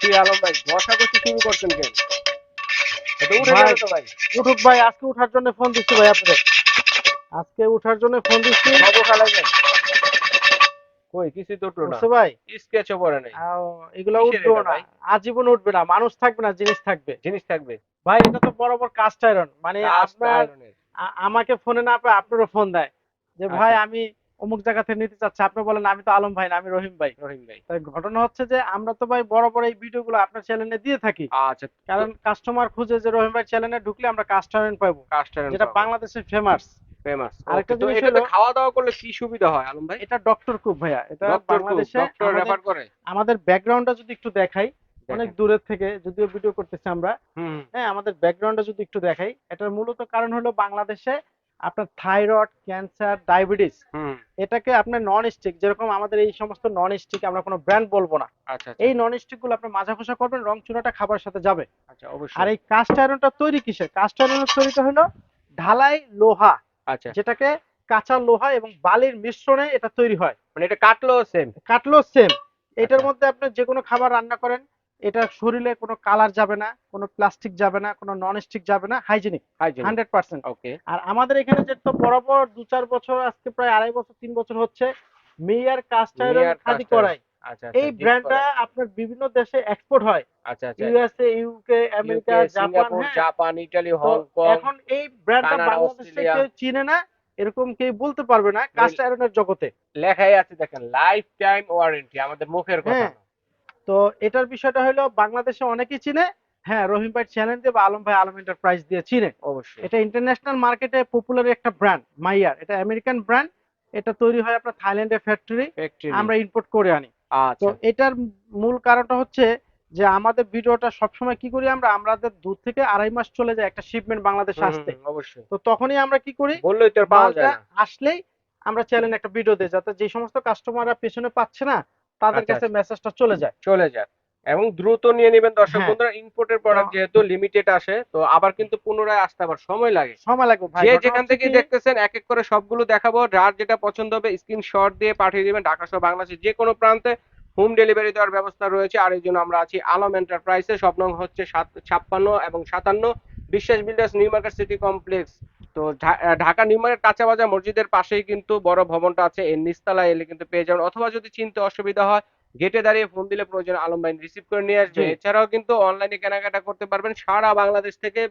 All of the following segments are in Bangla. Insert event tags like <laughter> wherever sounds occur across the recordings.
কি আলম ভাই শুরু করছেন কেন? এটা উঠে যাবে তো ভাই। উঠুক ভাই আজকে উঠার জন্য ফোন দিচ্ছি ভাই আপনাদের। আজকে উঠার জন্য ফোন দিচ্ছি। সব খালাইবেন কই কিছু তো উঠল না। ভাই। স্কেচও পড়ে নাই। এগুলো কিসের না। আজীবন উঠবে না। মানুষ থাকবে না জিনিস থাকবে। জিনিস থাকবে। ভাই এটা তো বরাবর কাস্ট আয়রন মানে আপনার আমাকে ফোনে না পেয়ে আপনারও ফোন দেয়। যে ভাই আচ্ছা। আমি অমুক জায়গা থেকে নিতে চাচ্ছি। আপনি বলেন আমি তো আলম ভাই না আমি রহিম ভাই। রহিম ভাই। তাই ঘটনা হচ্ছে যে আমরা তো ভাই বরাবর এই ভিডিওগুলো আপনার চ্যানেলে দিয়ে থাকি। আচ্ছা। কারণ কাস্টমার খুঁজে যে রহিম ভাই চ্যানেলে ঢুকলে আমরা কাস্ট আয়রন পাবো। কাস্টার যেটা বাংলাদেশের ফেমাস ফেমাস আরেকটা জিনিস হলো- খাওয়া দাওয়া করলে কি সুবিধা হয় আলম ভাই? এটা ডক্টর কুক ভাইয়া। এটা বাংলাদেশে ডক্টর আমাদের- রেফার করে। আমাদের ব্যাকগ্রাউন্ডটা যদি একটু দেখাই অনেক দূরের থেকে যদিও ভিডিও করতেছি আমরা। হ্যাঁ আমাদের ব্যাকগ্রাউন্ডটা যদি একটু দেখাই এটার মূলত কারণ হলো বাংলাদেশে আপনার থাইরয়েড ক্যান্সার ডায়াবেটিস হুম। এটাকে আপনার নন স্টিক যেরকম আমাদের এই সমস্ত নন স্টিক আমরা কোনো ব্র্যান্ড বলব না। আচ্ছা আচ্ছা। এই নন স্টিকগুলো আপনি মাজা খোসা করবেন রং চুনাটা খাবার সাথে যাবে। আচ্ছা অবশ্যই। আর এই কাস্ট আয়রনটা তৈরি কিসের? কাস্ট আয়রনের তৈরিটা হলো ঢালাই লোহা আচ্ছা। যেটাকে কাঁচা লোহা এবং বালির মিশ্রণে এটা তৈরি হয়। মানে এটা কাটলো সেম কাটলো সেম এটার। মধ্যে আপনি যে কোনো খাবার রান্না করেন এটা শরীরে কোনো কালার যাবে না কোনো প্লাস্টিক যাবে না কোনো নন স্টিক যাবে না হাইজেনিক হান্ড্রেড পার্সেন্ট ওকে আর আমাদের এখানে যে তো বরাবর দু চার বছর আজকে প্রায় আড়াই বছর তিন বছর হচ্ছে মেয়ার কাস্ট আয়রন খাদি করাই আচ্ছা এই ব্র্যান্ডটা আপনার বিভিন্ন দেশে এক্সপোর্ট হয়। আচ্ছা আচ্ছা। USA UK America Japan. Japan Italy Hong Kong এখন এই ব্র্যান্ডটা বাংলাদেশে কেউ চিনে না এরকম কেউ বলতে পারবে না কাস্ট আয়রনের জগতে। লেখাই আছে দেখেন লাইফ টাইম ওয়ারেন্টি আমাদের মুখের কথা হ্যাঁ। তো এটার বিষয়টা হলো বাংলাদেশে অনেকেই চিনে। হ্যাঁ রহিম ভাই চ্যানেল দিয়ে বা আলম ভাই আলম এন্টারপ্রাইজ দিয়ে চিনে। অবশ্যই। এটা ইন্টারন্যাশনাল মার্কেটে পপুলার একটা ব্র্যান্ড মাইয়ার এটা আমেরিকান ব্র্যান্ড এটা তৈরি হয় আপনার থাইল্যান্ডের ফ্যাক্টরি আমরা ইম্পোর্ট করে আনি। তো আচ্ছা এটার মূল কারণটা হচ্ছে যে আমাদের ভিডিওটা সবসময় কি করি আমরা? আমাদের দূর থেকে আড়াই মাস চলে যায় একটা শিপমেন্ট বাংলাদেশে আসতে। অবশ্যই। তো তখনই আমরা কি করি? বললেই তো পাওয়া যায় আসলেই আমরা চ্যানেলে একটা ভিডিও দিই যাতে যে সমস্ত কাস্টমাররা পেছনে পাচ্ছে না তাদের আচ্ছা, কাছে মেসেজটা চলে যায়। চলে যায়। এবং দ্রুত নিয়ে নেবেন দর্শক হ্যাঁ। বন্ধুরা ইম্পোর্টের প্রোডাক্ট যেহেতু লিমিটেড আসে তো আবার কিন্তু পুনরায় আসতে আবার সময় লাগে। সময় লাগবে ভাই যে যেখান থেকে দেখতেছেন এক এক করে সবগুলো দেখাবো। যার যেটা পছন্দ হবে স্ক্রিনশট দিয়ে পাঠিয়ে দিবেন। ঢাকা সহ বাংলাদেশের যে কোনো প্রান্তে হোম ডেলিভারি দেওয়ার ব্যবস্থা রয়েছে। আর এই জন্য আমরা আছি আলম এন্টারপ্রাইসে সব নং হচ্ছে সাত- ছাপ্পান্ন এবং সাতান্ন। Biswas builders new market city complex. তো ঢাকা নিউ মার্কেট কাঁচা বাজার মসজিদের পাশেই কিন্তু বড় ভবনটা আছে। এর নিচতলায় এলে কিন্তু পেয়ে যাবেন। অথবা যদি চিনতে অসুবিধা হয় গেটে দাঁড়িয়ে ফোন দিলে প্রয়োজন আলম ভাই রিসিভ করে নিয়ে আসবে। এছাড়াও কিন্তু অনলাইনে কেনাকাটা করতে পারবেন। সারা বাংলাদেশ থেকে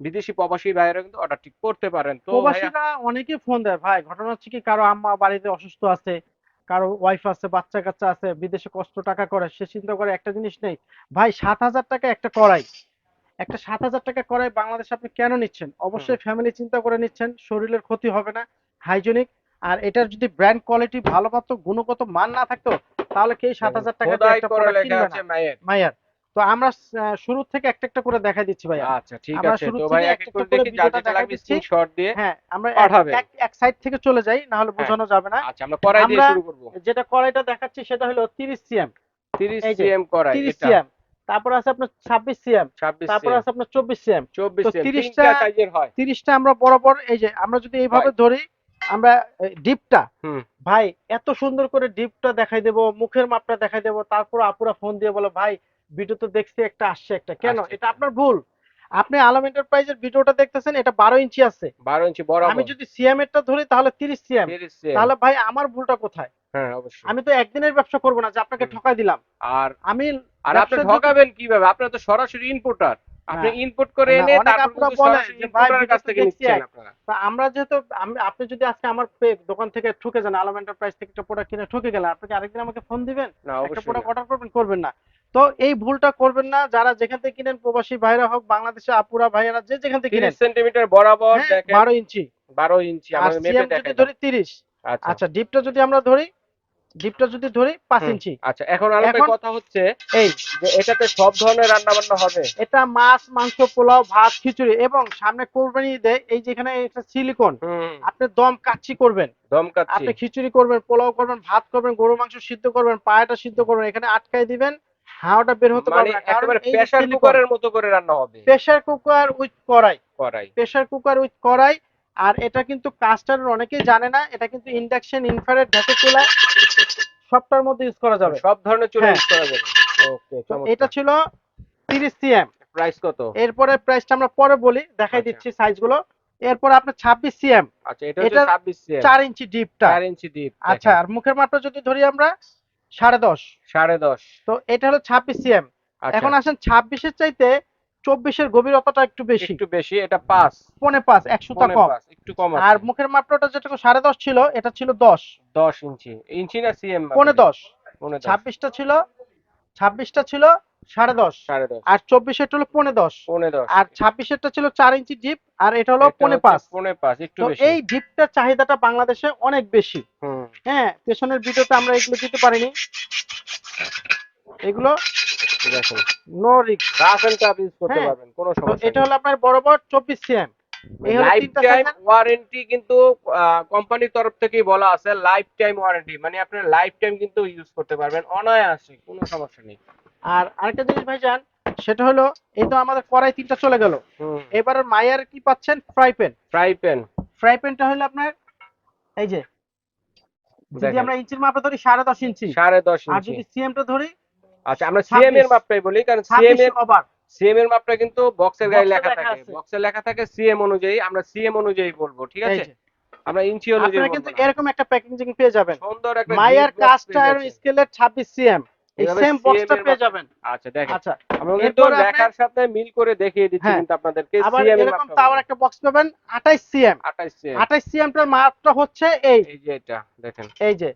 বিদেশি প্রবাসী ভাইয়েরা কিন্তু অর্ডার ঠিক করতে পারেন। তো প্রবাসীরা অনেকেই ফোন দেয় ভাই ঘটনা হচ্ছে কি? কারও আম্মা বাড়িতে অসুস্থ আছে কারও ওয়াইফ আছে বাচ্চা কাচ্চা আছে বিদেশে কষ্ট টাকা করে সে চিন্তা করে একটা জিনিস নেই। ভাই সাত হাজার টাকা একটা করাই একটা সাত হাজার টাকা করাই বাংলাদেশে আপনি কেন নিচ্ছেন? অবশ্যই ফ্যামিলি চিন্তা করে নিচ্ছেন শরীরের ক্ষতি হবে না হাইজেনিক আর এটার যদি ব্র্যান্ড কোয়ালিটি ভালো পাতো গুণগত মান না থাকতো তাহলে কে সাত হাজার টাকা মায়ের। তো আমরা শুরু থেকে একটা একটা করে দেখাই দিচ্ছি ভাই আচ্ছা ঠিক আছে। তো ভাই এক একটা এক করে দেখি যার যেটা লাগবে স্ক্রিনশট দিয়ে হ্যাঁ আমরা এক-। এক সাইড থেকে চলে যাই না হলে বোঝানো যাবে না। আচ্ছা আমরা কড়াই দিয়ে শুরু করব। যেটা কড়াইটা দেখাচ্ছি সেটা হলো 30 সিএম। 30 এই যে, সিএম কড়াই 30 এটা। সিএম। তারপর আছে আপনার 26 সিএম তারপর আছে আপনার 24 সিএম। 24 তো সিএম 30 তিনটা টা- সাইজের হয়। 30টা আমরা বরাবর এই যে আমরা যদি এইভাবে ধরি আমরা ডিপটা। ভাই এত সুন্দর করে ডিপটা দেখাই দেব মুখের মাপটা দেখাই দেব তারপর আপুরা ফোন দিয়ে বলে ভাই ভিডিও তো দেখছি একটা আসছে একটা। কেন? এটা আপনার ভুল। আপনি আলম এন্টারপ্রাইজের ভিডিওটা দেখতেছেন এটা 12 ইঞ্চি আছে। 12 ইঞ্চি বড় আমি যদি সিএম এরটা ধরি তাহলে 30 সিএম 30 সিএম তাহলে ভাই আমার ভুলটা কোথায়? হ্যাঁ অবশ্যই। আমি তো একদিনের ব্যবসা করব না যে আপনাকে ঠকাই দিলাম। আর আমি আর আপনি ঠকাবেন কীভাবে? আপনারা তো সরাসরি ইনপুটার আপনি ইনপুট করে এনে তারপর আপুরা কিন্তু বলে সরাসরি যে কাছ থেকে নিচ্ছেন আপনারা। আমরা যেহেতু আপনি যদি আজকে আমার দোকান থেকে ঠকে যান আলম এন্টারপ্রাইজ থেকে একটা প্রোডাক্ট কিনে ঠকে গেলেন আপনি কি আরেকদিন আমাকে ফোন দিবেন? না একটা প্রোডাক্ট অর্ডার করবেন করবেন না। তো এই ভুলটা করবেন না যারা যেখান থেকে কিনেন প্রবাসী ভাইরা হোক বাংলাদেশে আপুরা ভাইয়েরা যে যেখান থেকে কিনেন। সেন্টিমিটার বরাবর হ্যাঁ, দেখেন। বারো ইঞ্চি। 12 ইঞ্চি আমাদের মেপে যদি দেখেন ধরি তিরিশ। আচ্ছা। আচ্ছা ডিপটা যদি আমরা ধরি ডিপটা যদি ধরি পাঁচ ইঞ্চি। আচ্ছা এখন এখন- কথা হচ্ছে এই যে এটাতে সব ধরনের রান্না বান্না হবে? এটা মাছ মাংস পোলাও ভাত খিচুড়ি এবং সামনে কোরবানি দেয় এই যেখানে এটা সিলিকন আপনি দম কাচ্চি করবেন। দমকাচ্ছি আপনি খিচুড়ি করবেন পোলাও করবেন ভাত করবেন গরু মাংস সিদ্ধ করবেন পায়াটা সিদ্ধ করবেন এখানে আটকাই দিবেন হাওয়াটা বের হতে মানে পারবে না কারণ প্রেসার কুকারের মতো করে রান্না হবে? প্রেসার কুকার উইথ কড়াই। কড়াই। প্রেসার কুকার উইথ কড়াই আর এটা কিন্তু কাস্টার অনেকেই জানে না এটা কিন্তু ইন্ডাকশন ইনফ্রারেড ভ্যাকুম চুলা সবটার মধ্যে ইউজ করা যাবে। সব ধরনের চুলা হ্যাঁ। ইউজ করা যাবে। ওকে এটা ছিল তিরিশ সিএম প্রাইস কত? এরপরে প্রাইসটা আমরা পরে বলি দেখাই আচ্ছা। দিচ্ছি সাইজগুলো এরপর আপনার ছাব্বিশ সিএম আচ্ছা এটা হচ্ছে 26 সিএম চার ইঞ্চি ডিপটা 4 ইঞ্চি ডিপ আচ্ছা আর মুখের মাপটা যদি ধরি আমরা সাড়ে দশ। 10.5 তো এটা হলো ছাব্বিশ সিএম আচ্ছা। এখন আসেন ছাব্বিশের চাইতে চব্বিশের গভীরতাটা একটু বেশি। একটু বেশি এটা 5 পনে পাঁচ এক সুতা কম। একটু কম আর মুখের মাপটা যেটা সাড়ে দশ ছিল এটা ছিল দশ। 10 ইঞ্চি। ইঞ্চি না সিএম পনে দশ। পনে 10 ছাব্বিশটা ছিল ছাব্বিশটা ছিল সাড়ে দশ। 10.5 আর চব্বিশেরটা হলো পনে দশ। পনে 10 আর ছাব্বিশেরটা ছিল চার ইঞ্চি ডিপ আর এটা হলো পনে পাঁচ। পনে 5 একটু এই ডিপটার চাহিদাটা বাংলাদেশে অনেক বেশি। হ্যাঁ পেছনের ভিডিওতে আমরা এগুলো দিতে পারিনি। এগুলো দেখুন নো রিক্স রাফ এন্ড টাফ ইউজ করতে হ্যাঁ। পারবেন কোনো সমস্যা এটা হলো আপনার বরাবর চব্বিশ সিএম লাইফ টাইম ওয়ারেন্টি কিন্তু কোম্পানির তরফ থেকেই বলা আছে লাইফ টাইম ওয়ারেন্টি মানে আপনার লাইফ টাইম কিন্তু ইউজ করতে পারবেন অনায়াসে কোনো সমস্যা নেই। আর আরেকটা জিনিস ভাইজান সেটা হলো এই তো আমাদের কড়াই তিনটা চলে গেল। এবারে মায়ার কি পাচ্ছেন? Fry pan fry pan fry প্যানটা হলো আপনার এই যে যদি আমরা ইঞ্চির মাপে ধরি সাড়ে দশ ইঞ্চি। সাড়ে দশ আর যদি সিএমটা ধরি আচ্ছা আমরা সিএম এর 26 মাপটাই বলি কারণ সিএম এর সিএম এর মাপটা কিন্তু বক্সের গায়ে লেখা থাকে। আছে। বক্সে লেখা থাকে সিএম অনুযায়ী আমরা সিএম অনুযায়ী বলব ঠিক আছে? আমরা ইঞ্চি অনুযায়ী আপনারা কিন্তু এরকম একটা প্যাকেজিং পেয়ে যাবেন। সুন্দর একটা মায়ার gift কাস্ট আয়রন। স্কেলের ছাব্বিশ সিএম এই সেম বক্সটা পেয়ে যাবেন। আচ্ছা দেখেন। আচ্ছা। আমরা কিন্তু লেখার সাথে মিল করে দেখিয়ে দিচ্ছি হ্যাঁ। কিন্তু আপনাদেরকে আবার সিএম এর এরকম বলব। একটা বক্স পাবেন আঠাইশ সিএম 28 সিএম আঠাইশ সিএমটার মাপটা হচ্ছে এই। এই যে এটা দেখেন। এই যে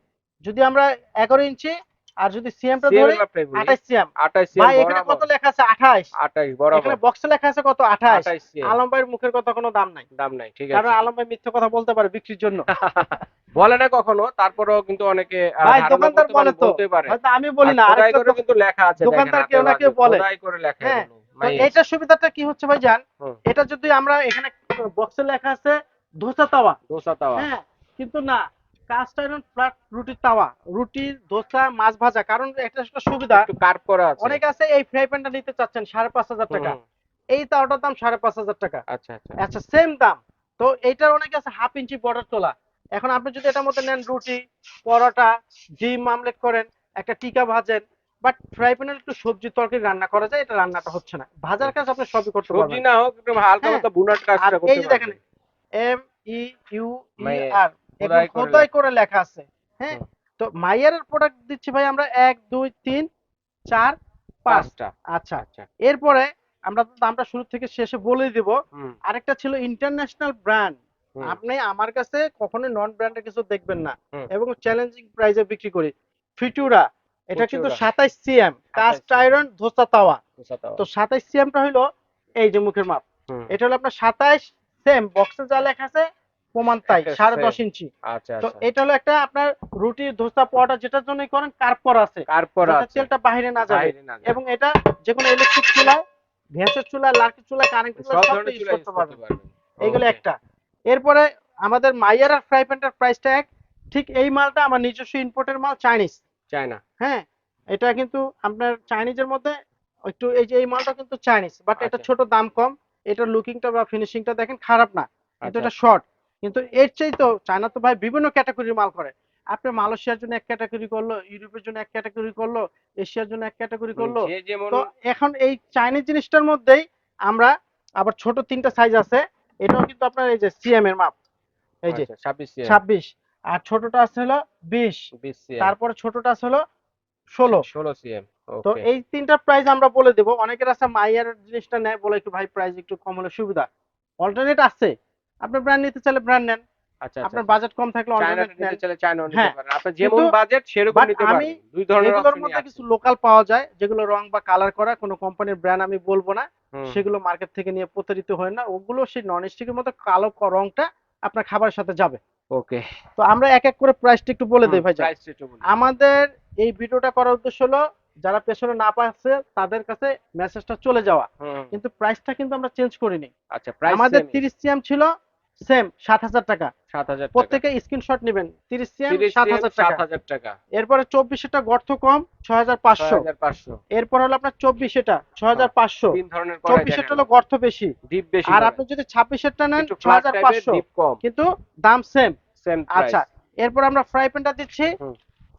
যদি আমরা এগারো ইঞ্চি আর যদি সিএমটা সিএম ধরি এর মাপটাই বলি। আঠাইশ সিএম 28 সিএম ভাই এখানে কত লেখা আছে? আঠাইশ 28 বরাবর এখানে বক্সে লেখা আছে কত? 28 সিএম আলম ভাইয়ের মুখের কথা কোনো দাম নাই। দাম নাই ঠিক আছে। কারণ আলম ভাই মিথ্যে কথা বলতে পারে বিক্রির জন্য। <laughs> বলে না কখনো তারপরেও কিন্তু অনেকে ভাই দোকানদার বলে তো। হয়তো আমি বলি না আরেকটা করে কিন্তু লেখা আছে দোকানদার কেউ না কেউ বলে। করে লেখা হ্যাঁ, এইটার সুবিধাটা কি হচ্ছে ভাই জান? এটা যদি আমরা এখানে বক্সে লেখা আছে ধোসা তাওয়া। দোসা তাওয়া। হ্যাঁ কিন্তু না কাস্ট আয়রন ফ্ল্যাট রুটির তাওয়া। রুটি ধোসা মাছ ভাজা কারণ এটা একটা সুবিধা। একটু কার্ভ করা আছে। অনেক আছে এই ফ্রাই প্যানটা নিতে চাচ্ছেন সাড়ে পাঁচ হাজার টাকা। এই তাওয়াটার দাম সাড়ে পাঁচ হাজার টাকা। আচ্ছা আচ্ছা। আচ্ছা সেম দাম। তো এইটার অনেক আছে হাফ ইঞ্চি বর্ডার তোলা। এখন আপনি যদি এটার মধ্যে নেন রুটি পরোটা ডিম আমলেট করেন একটা টিকা ভাজেন বাট ফ্রাই প্যানের একটু সবজি তরকারি রান্না করা যায় এটা রান্নাটা হচ্ছে না। ভাজার কাজ আপনি সবই করতে সবজি না হোক একটু হালকা হ্যাঁ। মতো আর কাজটা এই যে দেখেন এম ই ইউ ই আর খোদাই করে লেখা। আছে। হ্যাঁ তো মাইয়ার প্রোডাক্ট দিচ্ছি ভাই আমরা এক দুই তিন চার পাঁচটা। আচ্ছা আচ্ছা। এরপরে আমরা তো দামটা শুরু থেকে শেষে বলে দিব। আরেকটা ছিল ইন্টারন্যাশনাল ব্র্যান্ড আপনি আমার কাছে কখনোই নন ব্র্যান্ডের কিছু দেখবেন না। এবং চ্যালেঞ্জিং প্রাইসে বিক্রি করি। ফিটুরা এটা কিন্তু। সাতাইশ সিএম কাস্ট 27 আয়রন ধোসা তাওয়া। তো সাতাইশ সিএমটা হলো এই যে মুখের মাপ। এটা হলো আপনার সাতাইশ সেম বক্সে যা লেখা আছে প্রমাণ তাই <laughs> সাড়ে দশ ইঞ্চি। আচ্ছা তো আচ্ছা। এটা হলো একটা আপনার রুটি ধোসা পরোটা যেটার জন্যই করেন কার্ভ করা আছে। তেলটা বাইরে না যায়। এবং এটা যে কোনো ইলেকট্রিক চুলায় গ্যাসের চুলায় লার্কির চুলায় কারেন্ট সব সব ইউজ চুলা করতে পারবেন। এইগুলো একটা। এরপরে আমাদের মাইয়ার আর ফ্রাই প্যানটার প্রাইসটা এক। ঠিক এই মালটা আমার নিজস্ব ইম্পোর্টের মাল চাইনিজ চায়না হ্যাঁ এটা কিন্তু আপনার চাইনিজের মধ্যে একটু এই যে এই মালটা কিন্তু চাইনিজ বাট এটা আচ্ছা। ছোট দাম কম। এটার লুকিংটা বা ফিনিশিংটা দেখেন খারাপ না। কিন্তু আচ্ছা। এটা শর্ট কিন্তু এর চেয়ে তো চায়না তো ভাই বিভিন্ন ক্যাটাগরির মাল করে আপনি মালয়েশিয়ার জন্য এক ক্যাটাগরি করল ইউরোপের জন্য এক ক্যাটাগরি করল এশিয়ার জন্য এক ক্যাটাগরি করল। তো এখন এই চাইনিজ জিনিসটার মধ্যেই আমরা আবার ছোট তিনটা সাইজ আছে এটাও কিন্তু আপনার এই যে সিএম এর মাপ। এই যে আচ্ছা, 26 সিএম ছাব্বিশ। আর ছোটটা আছে হলো বিশ। 20 সিএম তারপরে ছোটটা আছে হলো ষোলো। 16 সিএম তো এই তিনটা প্রাইস আমরা বলে দেব। অনেকের আছে মাইয়ার জিনিসটা নেয় বলে একটু ভাই প্রাইস একটু কম হলে সুবিধা। অল্টারনেট আছে। আপনি ব্র্যান্ড নিতে চাইলে ব্র্যান্ড নেন। আচ্ছা আপনার আচ্ছা। বাজেট কম থাকলে চায়না অল্টারনেট নিতে চাইলে চায়নাও নিতে হ্যাঁ, পারেন। আপনার যেমন বাজেট সেরকম নিতে আমি দুই ধরনের এগুলোর মধ্যে কিছু লোকাল পাওয়া যায় যেগুলো রং বা কালার করা কোনো কোম্পানির ব্র্যান্ড আমি বলব না। সেগুলো মার্কেট থেকে নিয়ে প্রতারিত হয় না। ওগুলো সেই নন স্টিকের মতো কালো রংটা আপনার খাবারের সাথে যাবে। ওকে। তো আমরা এক এক করে প্রাইসটা একটু বলে দেই ভাই আমাদের এই ভিডিওটা করার উদ্দেশ্য হলো যারা পেছনে না পাচ্ছে তাদের কাছে মেসেজটা চলে যাওয়া। কিন্তু প্রাইসটা কিন্তু আমরা চেঞ্জ করিনি। আচ্ছা প্রাইস আমাদের তিরিশ সিএম ছিল সেম সাত হাজার টাকা। 7000 টাকা। প্রত্যেকে স্ক্রিনশট নেবেন 30 সাত সিএম হাজার টাকা। 7000 টাকা। এরপরে চব্বিশটা গর্ত কম ছয় হাজার পাঁচশো। 6500 এরপর হলো আপনার চব্বিশ এটা ছয় হাজার পাঁচশো। তিন ধরনের করাই চব্বিশেরটা দেখেন হলো গর্ত বেশি। ডিপ বেশি আর আপনি যদি ছাব্বিশেরটা নেন একটু ছয় ফ্ল্যাট হাজার টাইপের পাঁচশো। ডিপ কম। কিন্তু দাম সেম সেম আচ্ছা এরপর আমরা ফ্রাই প্যানটা দিচ্ছি।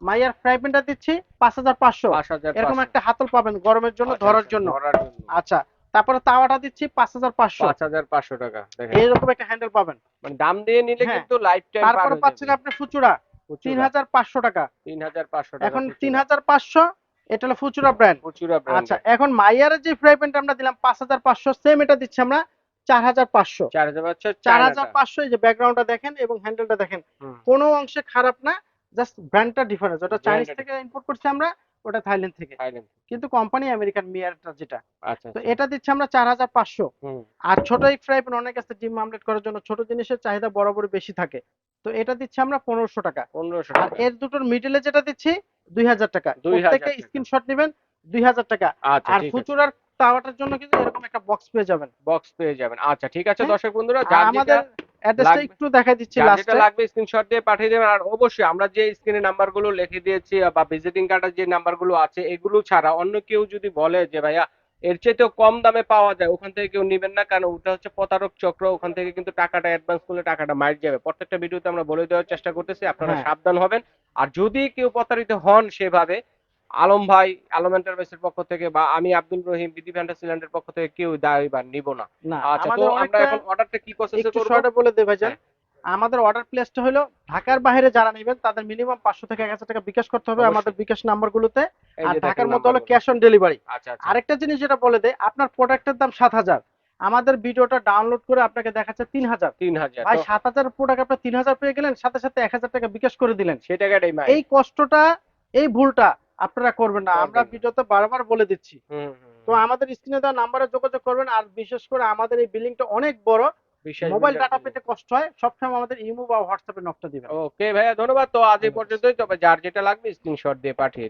মাইয়ার ফ্রাই প্যানটা দিচ্ছি পাঁচ হাজার পাঁচশো। পাঁচ হাজার এরকম একটা হাতল পাবেন গরমের জন্য। ধরার জন্য। আচ্ছা তারপরে তাওয়াটা দিচ্ছি পাঁচ হাজার পাঁচশো। পাঁচ হাজার পাঁচশো টাকা দেখেন। এইরকম একটা হ্যান্ডেল পাবেন। মানে দাম দিয়ে নিলে হ্যাঁ। কিন্তু লাইফ টাইম তারপরে পাচ্ছেন আপনি ফুচুরা তিন হাজার পাঁচশো টাকা। তিন হাজার পাঁচশো টাকা এখন তিন হাজার পাঁচশো এটা হলো ফুচুরা ব্র্যান্ড প্রচুরা আচ্ছা এখন মাইয়ারের যে ফ্রাই প্যানটা আমরা দিলাম পাঁচ হাজার পাঁচশো সেম এটা দিচ্ছি আমরা চার হাজার পাঁচশো। চার হাজার পাঁচশো চার হাজার পাঁচশো এই যে ব্যাকগ্রাউন্ডটা দেখেন এবং হ্যান্ডেলটা দেখেন। কোনো অংশে খারাপ না জাস্ট ব্র্যান্ডটা ডিফারেন্স ওটা চাইনিজ থেকে ইম্পোর্ট করছি আমরা ওটা থাইল্যান্ড থেকে। কিন্তু কোম্পানি আমেরিকান মিয়ারটা যেটা। আচ্ছা তো এটা দিচ্ছি আমরা চার হাজার পাঁচশো। আর ছোট ফ্রাই প্যান অনেক আছে ডিম আমলেট করার জন্য ছোট জিনিসের চাহিদা বরাবর বেশি থাকে। তো এটা দিচ্ছি আমরা পনেরোশো টাকা। পনেরোশো আর এর দুটোর মিডলে যেটা দিচ্ছি দুই হাজার টাকা। 2000 প্রত্যেকে টাকা। স্ক্রিনশট নেবেন দুই হাজার টাকা। আচ্ছা আর ফুচুরার তাওয়াটার জন্য কিন্তু এরকম একটা বক্স পেয়ে যাবেন। বক্স পেয়ে যাবেন। আচ্ছা ঠিক আছে হ্যাঁ। দর্শক বন্ধুরা আমাদের অ্যাড্রেসটা একটু দেখাই দিচ্ছি লাস্টে লাগবে স্ক্রিনশট দিয়ে পাঠিয়ে দেবেন। আর অবশ্যই আমরা যে স্ক্রিনে নাম্বারগুলো লিখে দিয়েছি বা ভিজিটিং কার্ডের যে নাম্বারগুলো আছে এগুলো ছাড়া অন্য কেউ যদি বলে যে ভাইয়া এর চেয়েতেও কম দামে পাওয়া যায় ওখান থেকে কেউ নেবেন না কারণ ওটা হচ্ছে প্রতারক চক্র ওখান থেকে কিন্তু টাকাটা অ্যাডভান্স করলে টাকাটা মার যাবে। প্রত্যেকটা ভিডিওতে আমরা বলে দেওয়ার চেষ্টা করতেছি আপনারা হ্যাঁ। সাবধান হবেন। আর যদি কেউ প্রতারিত হন সেভাবে আলম ভাই আলম এন্টারপ্রাইজের পক্ষ থেকে বা আমি আব্দুল রহিম বিধি ফ্যান্টাসিল্যান্ডের পক্ষ থেকে কেউ দায় বা নিব না। আচ্ছা তো আমরা এখন অর্ডারটা কি প্রসেসে একটু করব? শর্টে বলে দেবে ভাইজান। হ্যাঁ। আমাদের অর্ডার প্লেসটা হলো ঢাকার বাইরে যারা নেবেন তাদের মিনিমাম পাঁচশো থেকে এক হাজার টাকা বিকাশ করতে হবে আমাদের বিকাশ নাম্বারগুলোতে। আর ঢাকার মধ্যে হলো ক্যাশ অন ডেলিভারি আরেকটা জিনিস যেটা বলে দেয় আপনার প্রোডাক্টের দাম সাত হাজার। আমাদের ভিডিওটা ডাউনলোড করে আপনাকে দেখাচ্ছে তিন হাজার। তিন হাজার ভাই সাত হাজার প্রোডাক্ট আপনি তিন হাজার পেয়ে গেলেন সাথে সাথে এক হাজার টাকা বিকাশ করে দিলেন। সেই টাকাটাই এই কষ্টটা এই ভুলটা আপনারা করবেন না আমরা ভিডিওতে বারবার বলে দিচ্ছি। তো আমাদের স্ক্রিনে দেওয়া নাম্বারে যোগাযোগ করবেন আর বিশেষ করে আমাদের এই বিলিংটা অনেক বড়। মোবাইল ডাটা পেতে কষ্ট হয় সবসময় আমাদের ইমো বা হোয়াটসঅ্যাপে নকটা দিবেন। ওকে ভাইয়া ধন্যবাদ। তো আজ এই পর্যন্তই তবে যার যেটা লাগবে স্ক্রিনশট দিয়ে পাঠিয়ে।